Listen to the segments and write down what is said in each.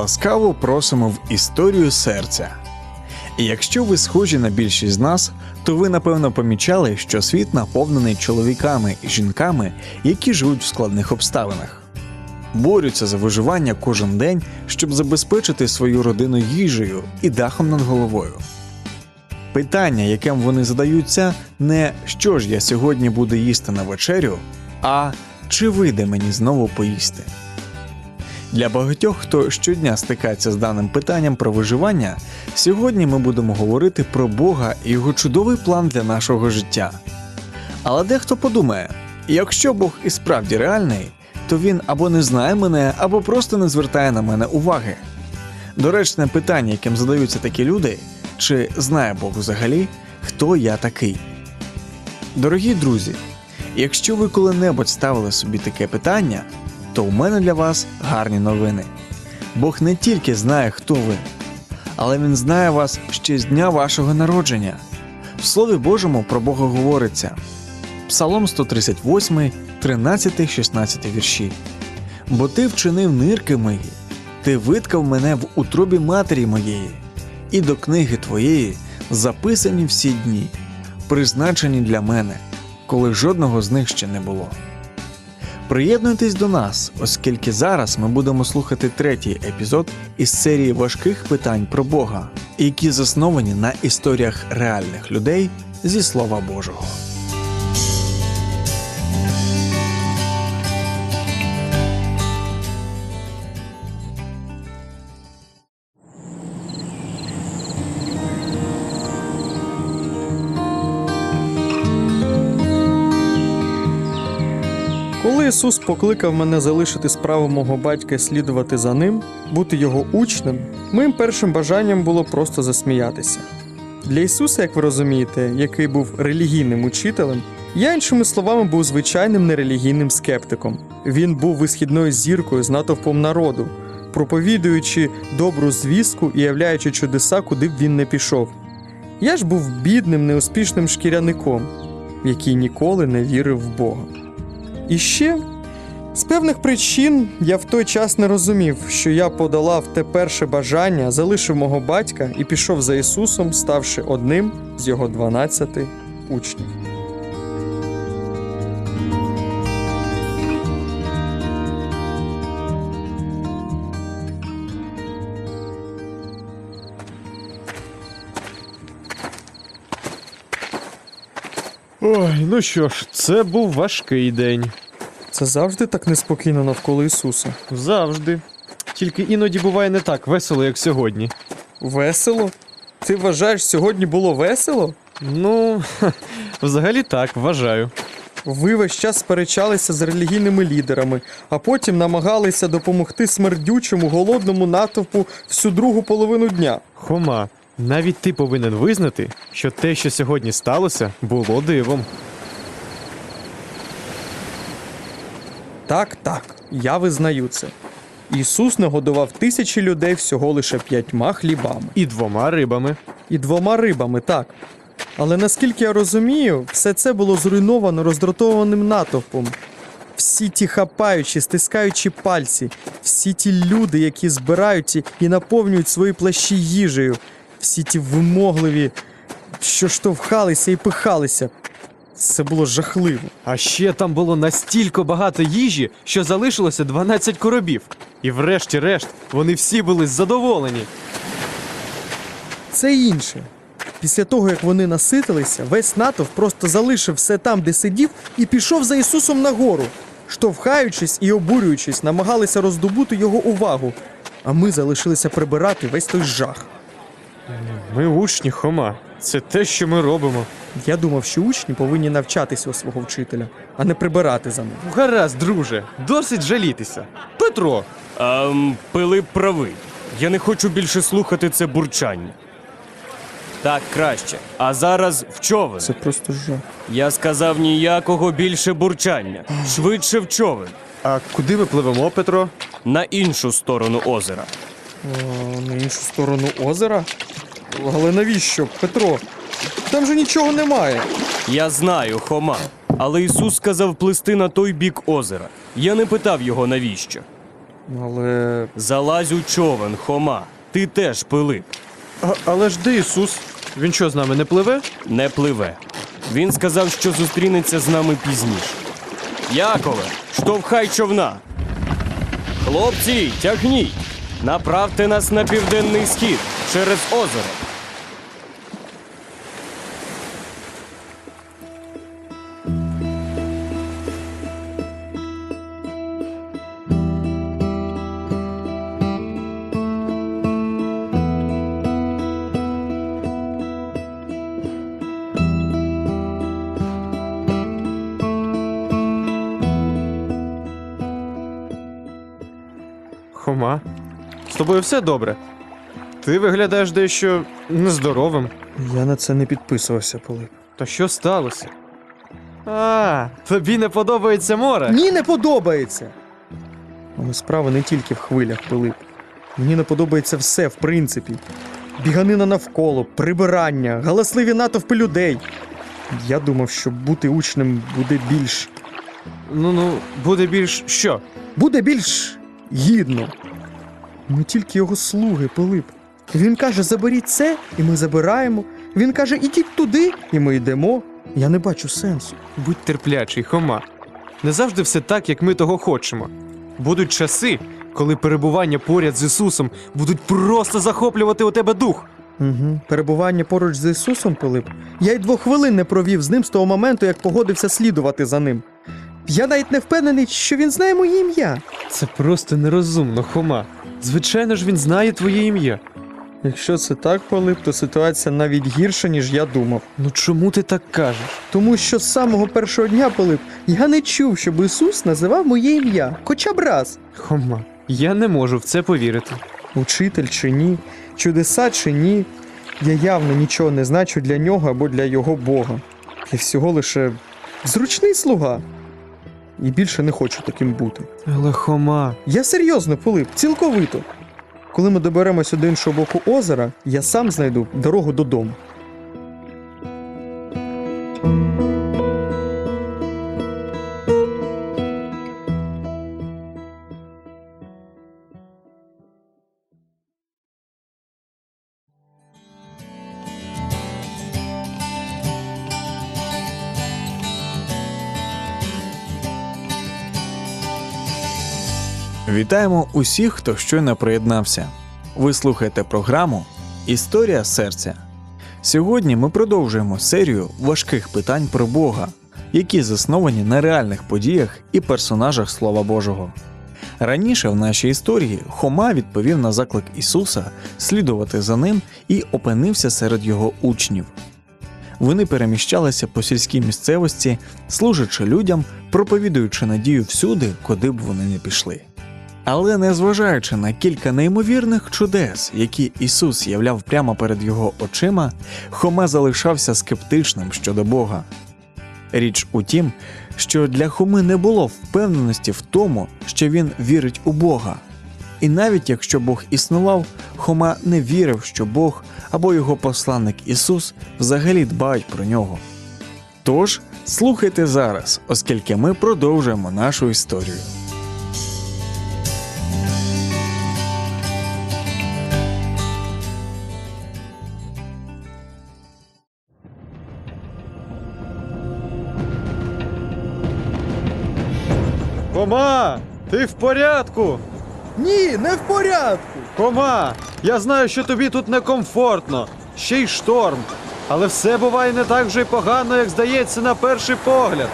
Ласкаво просимо в історію серця. І якщо ви схожі на більшість з нас, то ви напевно помічали, що світ наповнений чоловіками і жінками, які живуть в складних обставинах, борються за виживання кожен день, щоб забезпечити свою родину їжею і дахом над головою. Питання, яким вони задаються, не що ж я сьогодні буду їсти на вечерю, а чи вийде мені знову поїсти. Для багатьох, хто щодня стикається з даним питанням про виживання, сьогодні ми будемо говорити про Бога і його чудовий план для нашого життя. Але дехто подумає: якщо Бог і справді реальний, то він або не знає мене, або просто не звертає на мене уваги. Доречне питання, яким задаються такі люди, чи знає Бог взагалі, хто я такий? Дорогі друзі, якщо ви коли-небудь ставили собі таке питання, то у мене для вас гарні новини. Бог не тільки знає, хто ви, але Він знає вас ще з дня вашого народження. В Слові Божому про Бога говориться. Псалом 138, 13, 16 вірші. Бо ти вчинив нирки мої, ти виткав мене в утробі матері моєї, і до книги твоєї записані всі дні, призначені для мене, коли жодного з них ще не було. Приєднуйтесь до нас, оскільки зараз ми будемо слухати третій епізод із серії важких питань про Бога, які засновані на історіях реальних людей зі Слова Божого. Ісус покликав мене залишити справу мого батька і слідувати за ним, бути його учнем, моїм першим бажанням було просто засміятися. Для Ісуса, як ви розумієте, який був релігійним учителем, я, іншими словами, був звичайним нерелігійним скептиком. Він був висхідною зіркою з натовпом народу, проповідуючи добру звістку і являючи чудеса, куди б він не пішов. Я ж був бідним, неуспішним шкіряником, який ніколи не вірив в Бога. І ще з певних причин я в той час не розумів, що я подолав те перше бажання, залишив мого батька і пішов за Ісусом, ставши одним з його 12 учнів. Ой, ну що ж, це був важкий день. Це завжди так неспокійно навколо Ісуса. Завжди. Тільки іноді буває не так весело, як сьогодні. Весело? Ти вважаєш, сьогодні було весело? Ну, взагалі так, вважаю. Ви весь час сперечалися з релігійними лідерами, а потім намагалися допомогти смердючому голодному натовпу всю другу половину дня. Хома, навіть ти повинен визнати, що те, що сьогодні сталося, було дивом. Так, так, я визнаю це. Ісус нагодував тисячі людей всього лише п'ятьма хлібами І двома рибами. і двома рибами, так. Але наскільки я розумію, все це було зруйновано роздратованим натовпом. Всі ті хапаючі, стискаючі пальці, всі ті люди, які збирають і- і наповнюють свої плащі їжею, всі ті вимогливі, що штовхалися і пихалися. Це було жахливо. А ще там було настільки багато їжі, що залишилося 12 коробів. І врешті-решт вони всі були задоволені. Це інше. Після того, як вони наситилися, весь натовп просто залишив все там, де сидів, і пішов за Ісусом нагору. Штовхаючись і обурюючись, намагалися роздобути його увагу. А ми залишилися прибирати весь той жах. Ми учні, Хома. Це те, що ми робимо. Я думав, що учні повинні навчатися у свого вчителя, а не прибирати за ним. Гаразд, друже, досить жалітися. Петро, Ем, Пилип правий. Я не хочу більше слухати це бурчання. Так, краще. А зараз в човен. Це просто жах. Я сказав ніякого більше бурчання. Швидше в човен. а куди ми пливемо, Петро? На іншу сторону озера. О, на іншу сторону озера? Але навіщо, Петро? Там же нічого немає. Я знаю, Хома. Але Ісус сказав плисти на той бік озера. Я не питав його навіщо. Але. Залазь у човен, Хома. Ти теж Пилип. А, але ж де Ісус? Він що з нами не пливе? Не пливе. Він сказав, що зустрінеться з нами пізніше. Якове, штовхай човна. Хлопці, тягніть. Направте нас на південний схід через озеро. Хома, з тобою все добре. Ти виглядаєш дещо нездоровим. Я на це не підписувався, Пилип. То що сталося? А, тобі не подобається море? Ні, не подобається. Але справа не тільки в хвилях, Пилип. Мені не подобається все, в принципі. Біганина навколо, прибирання, галасливі натовпи людей. Я думав, що бути учнем буде більш. Ну ну, буде більш що? буде більш гідно. Ми тільки його слуги, Пилип. Він каже: заберіть це, і ми забираємо. Він каже, ідіть туди, і ми йдемо. Я не бачу сенсу. Будь терплячий, Хома. Не завжди все так, як ми того хочемо. Будуть часи, коли перебування поряд з Ісусом будуть просто захоплювати у тебе дух. Угу. Перебування поруч з Ісусом, Пилип. Я й двох хвилин не провів з ним з того моменту, як погодився слідувати за ним. Я навіть не впевнений, що він знає моє ім'я. Це просто нерозумно, Хома. Звичайно ж, він знає твоє ім'я. Якщо це так, Пилип, то ситуація навіть гірша, ніж я думав. Ну чому ти так кажеш? Тому що з самого першого дня, Пилип, я не чув, щоб Ісус називав моє ім'я, хоча б раз. Хома, я не можу в це повірити. Учитель чи ні, чудеса чи ні. Я явно нічого не значу для нього або для його Бога. Я всього лише зручний слуга. І більше не хочу таким бути. Але Хома. Я серйозно, Пилип, цілковито. Коли ми доберемося до іншого боку озера, я сам знайду дорогу додому. Вітаємо усіх, хто щойно приєднався. Ви слухаєте програму Історія серця. Сьогодні ми продовжуємо серію важких питань про Бога, які засновані на реальних подіях і персонажах Слова Божого. Раніше в нашій історії Хома відповів на заклик Ісуса слідувати за ним і опинився серед його учнів. Вони переміщалися по сільській місцевості, служачи людям, проповідуючи надію всюди, куди б вони не пішли. Але незважаючи на кілька неймовірних чудес, які Ісус являв прямо перед його очима, Хома залишався скептичним щодо Бога. Річ у тім, що для Хоми не було впевненості в тому, що він вірить у Бога. І навіть якщо Бог існував, Хома не вірив, що Бог або його посланник Ісус взагалі дбають про нього. Тож слухайте зараз, оскільки ми продовжуємо нашу історію. Хома! Ти в порядку? Ні, не в порядку. Хома! Я знаю, що тобі тут некомфортно, ще й шторм. Але все буває не так вже й погано, як здається на перший погляд.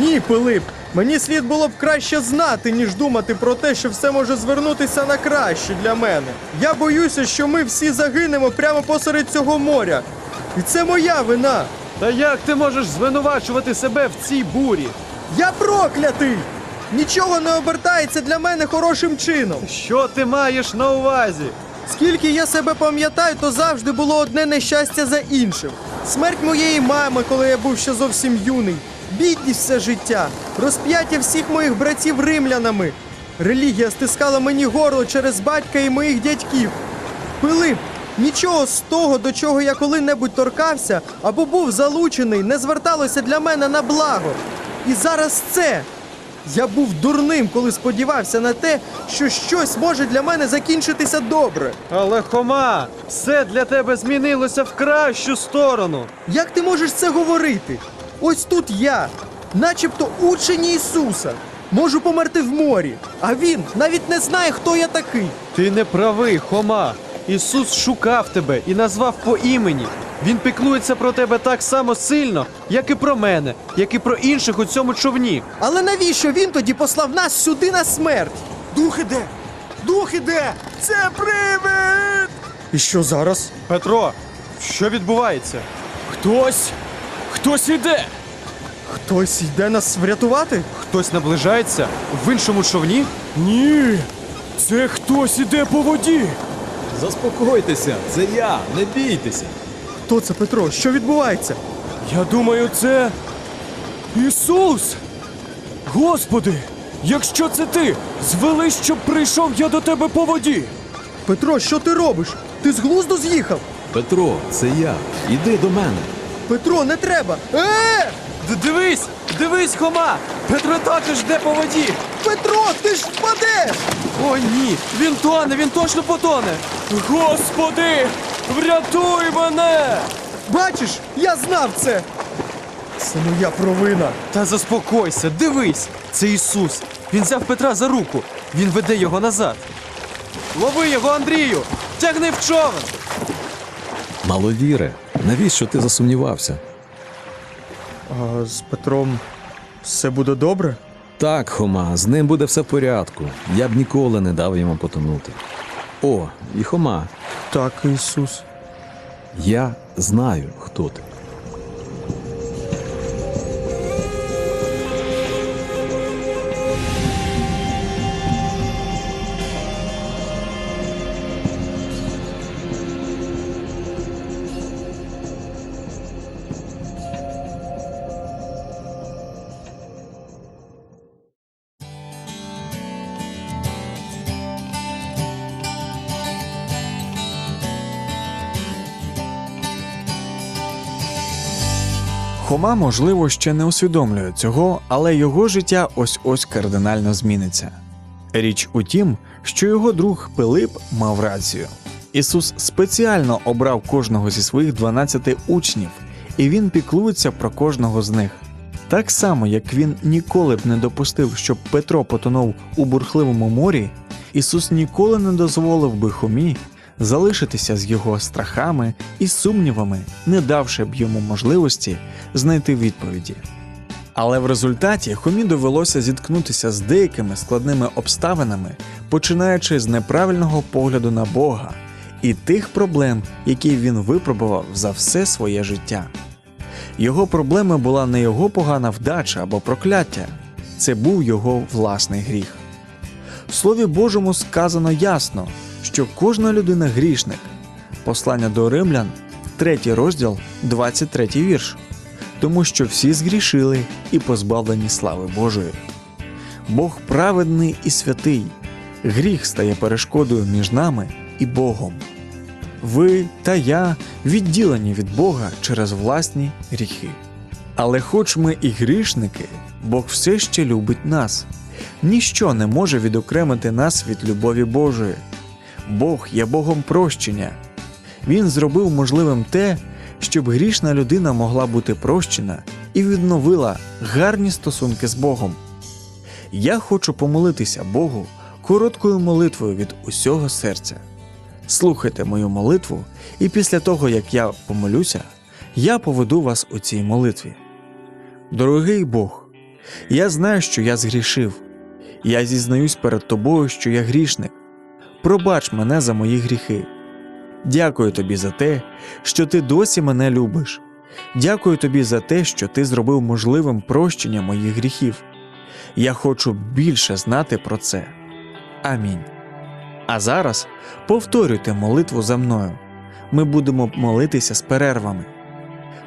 Ні, Пилип, мені слід було б краще знати, ніж думати про те, що все може звернутися на краще для мене. Я боюся, що ми всі загинемо прямо посеред цього моря. І це моя вина. Та як ти можеш звинувачувати себе в цій бурі? Я проклятий! Нічого не обертається для мене хорошим чином. Що ти маєш на увазі? Скільки я себе пам'ятаю, то завжди було одне нещастя за іншим. Смерть моєї мами, коли я був ще зовсім юний, бідність все життя, розп'яття всіх моїх братів римлянами. Релігія стискала мені горло через батька і моїх дядьків. Пилип, нічого з того, до чого я коли-небудь торкався або був залучений, не зверталося для мене на благо. І зараз це. Я був дурним, коли сподівався на те, що щось може для мене закінчитися добре. Але Хома, все для тебе змінилося в кращу сторону. Як ти можеш це говорити? Ось тут я, начебто учень Ісуса. Можу померти в морі, а він навіть не знає, хто я такий. Ти не правий, Хома. Ісус шукав тебе і назвав по імені. Він піклується про тебе так само сильно, як і про мене, як і про інших у цьому човні. Але навіщо він тоді послав нас сюди на смерть? Дух іде! Дух іде! Це привид! І що зараз? Петро, що відбувається? Хтось! Хтось іде! Хтось йде нас врятувати? Хтось наближається в іншому човні? Ні! Це хтось іде по воді! Заспокойтеся, це я, не бійтеся. Хто це Петро? Що відбувається? Я думаю, це. Ісус! Господи! Якщо це ти, звели, щоб прийшов я до тебе по воді! Петро, що ти робиш? Ти з глузду з'їхав? Петро, це я. Іди до мене. Петро, не треба! Е! Дивись! Дивись, Хома! Петро також йде по воді! Петро, ти ж впадеш! О, ні! Він тоне, він точно потоне! Господи! Врятуй мене! Бачиш, я знав це! Це моя провина. Та заспокойся, дивись! Це Ісус! Він взяв Петра за руку, він веде його назад. Лови його, Андрію! Тягни в човен! Маловіре, навіщо ти засумнівався? А з Петром все буде добре? Так, Хома, з ним буде все в порядку. Я б ніколи не дав йому потонути. О, і Хома, Так, Ісус. я знаю, хто ти. Хома, можливо, ще не усвідомлює цього, але його життя ось ось кардинально зміниться. Річ у тім, що його друг Пилип мав рацію. Ісус спеціально обрав кожного зі своїх 12 учнів, і він піклується про кожного з них. Так само, як він ніколи б не допустив, щоб Петро потонув у бурхливому морі, Ісус ніколи не дозволив би Хомі залишитися з його страхами і сумнівами, не давши б йому можливості знайти відповіді. Але в результаті Хомі довелося зіткнутися з деякими складними обставинами, починаючи з неправильного погляду на Бога і тих проблем, які він випробував за все своє життя. Його проблеми була не його погана вдача або прокляття, це був його власний гріх. В Слові Божому сказано ясно, що кожна людина грішник. Послання до римлян, 3 розділ, 23 вірш. Тому що всі згрішили і позбавлені слави Божої. Бог праведний і святий. Гріх стає перешкодою між нами і Богом. Ви та я відділені від Бога через власні гріхи. Але хоч ми і грішники, Бог все ще любить нас. Ніщо не може відокремити нас від любові Божої. Бог є Богом прощення. Він зробив можливим те, щоб грішна людина могла бути прощена і відновила гарні стосунки з Богом. Я хочу помолитися Богу короткою молитвою від усього серця. Слухайте мою молитву, і після того, як я помолюся, я поведу вас у цій молитві. Дорогий Бог, я знаю, що я згрішив. Я зізнаюсь перед тобою, що я грішник. Пробач мене за мої гріхи. Дякую тобі за те, що ти досі мене любиш. Дякую тобі за те, що ти зробив можливим прощення моїх гріхів. Я хочу більше знати про це. Амінь. А зараз повторюйте молитву за мною. Ми будемо молитися з перервами.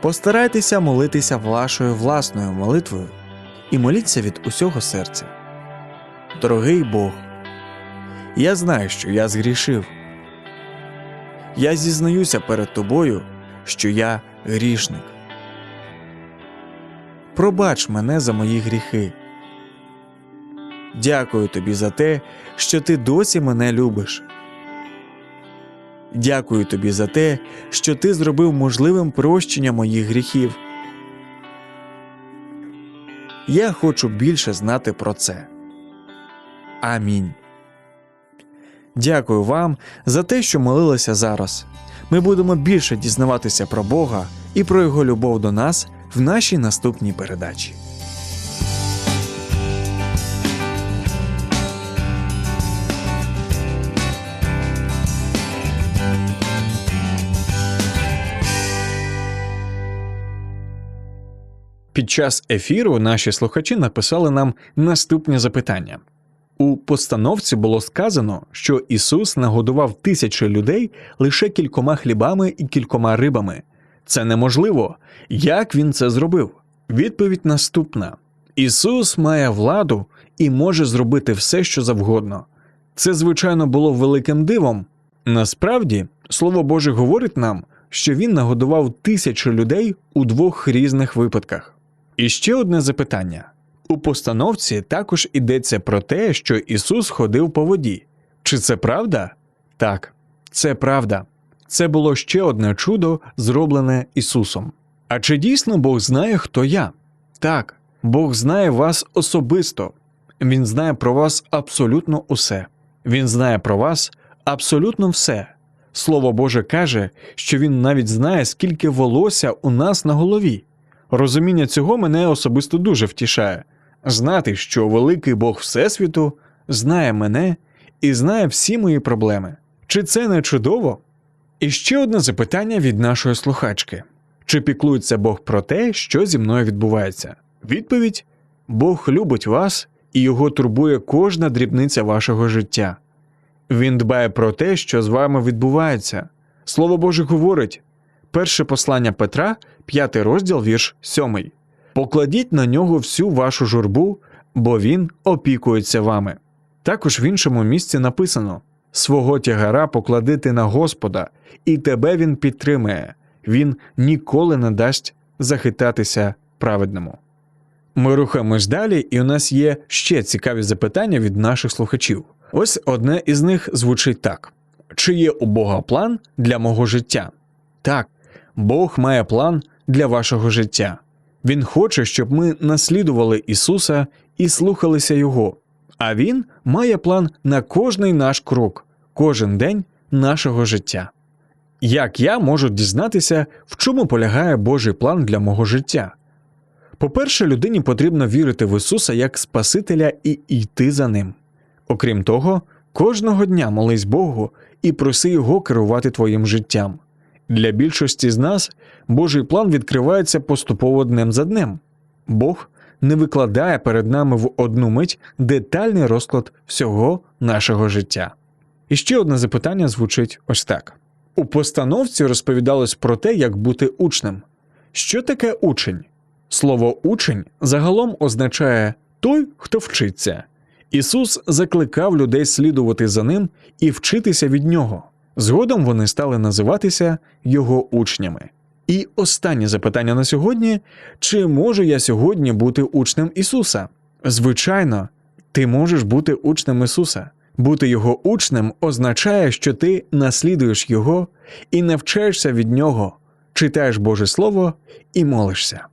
Постарайтеся молитися вашою власною молитвою і моліться від усього серця. Дорогий Бог, я знаю, що я згрішив. Я зізнаюся перед тобою, що я грішник. Пробач мене за мої гріхи. Дякую тобі за те, що ти досі мене любиш. Дякую тобі за те, що ти зробив можливим прощення моїх гріхів. Я хочу більше знати про це. Амінь. Дякую вам за те, що молилися зараз. Ми будемо більше дізнаватися про Бога і про Його любов до нас в нашій наступній передачі. Під час ефіру наші слухачі написали нам наступні запитання. У постановці було сказано, що Ісус нагодував тисячі людей лише кількома хлібами і кількома рибами. Це неможливо. Як він це зробив? Відповідь наступна: Ісус має владу і може зробити все, що завгодно. Це, звичайно, було великим дивом. Насправді, Слово Боже говорить нам, що Він нагодував тисячі людей у двох різних випадках. І ще одне запитання. У постановці також йдеться про те, що Ісус ходив по воді. Чи це правда? Так, це правда. Це було ще одне чудо, зроблене Ісусом. А чи дійсно Бог знає, хто я? Так, Бог знає вас особисто. Він знає про вас абсолютно усе. Він знає про вас абсолютно все. Слово Боже каже, що Він навіть знає, скільки волосся у нас на голові. Розуміння цього мене особисто дуже втішає. Знати, що великий Бог Всесвіту знає мене і знає всі мої проблеми. Чи це не чудово? І ще одне запитання від нашої слухачки: чи піклується Бог про те, що зі мною відбувається? Відповідь: Бог любить вас і його турбує кожна дрібниця вашого життя. Він дбає про те, що з вами відбувається. Слово Боже говорить: перше послання Петра, п'ятий розділ, вірш сьомий. Покладіть на нього всю вашу журбу, бо він опікується вами. Також в іншому місці написано: свого тягара покладити на Господа, і тебе він підтримає, він ніколи не дасть захитатися праведному. Ми рухаємось далі, і у нас є ще цікаві запитання від наших слухачів. Ось одне із них звучить так: чи є у Бога план для мого життя? Так, Бог має план для вашого життя. Він хоче, щоб ми наслідували Ісуса і слухалися Його. А Він має план на кожний наш крок, кожен день нашого життя. Як я можу дізнатися, в чому полягає Божий план для мого життя? По-перше, людині потрібно вірити в Ісуса як Спасителя і йти за Ним. Окрім того, кожного дня молись Богу і проси Його керувати твоїм життям. Для більшості з нас Божий план відкривається поступово днем за днем. Бог не викладає перед нами в одну мить детальний розклад всього нашого життя. І ще одне запитання звучить ось так: у постановці розповідалось про те, як бути учнем. Що таке учень? Слово учень загалом означає той, хто вчиться. Ісус закликав людей слідувати за ним і вчитися від нього. Згодом вони стали називатися його учнями. І останнє запитання на сьогодні: чи можу я сьогодні бути учнем Ісуса? Звичайно, ти можеш бути учнем Ісуса. Бути його учнем означає, що ти наслідуєш Його і навчаєшся від Нього, читаєш Боже Слово і молишся.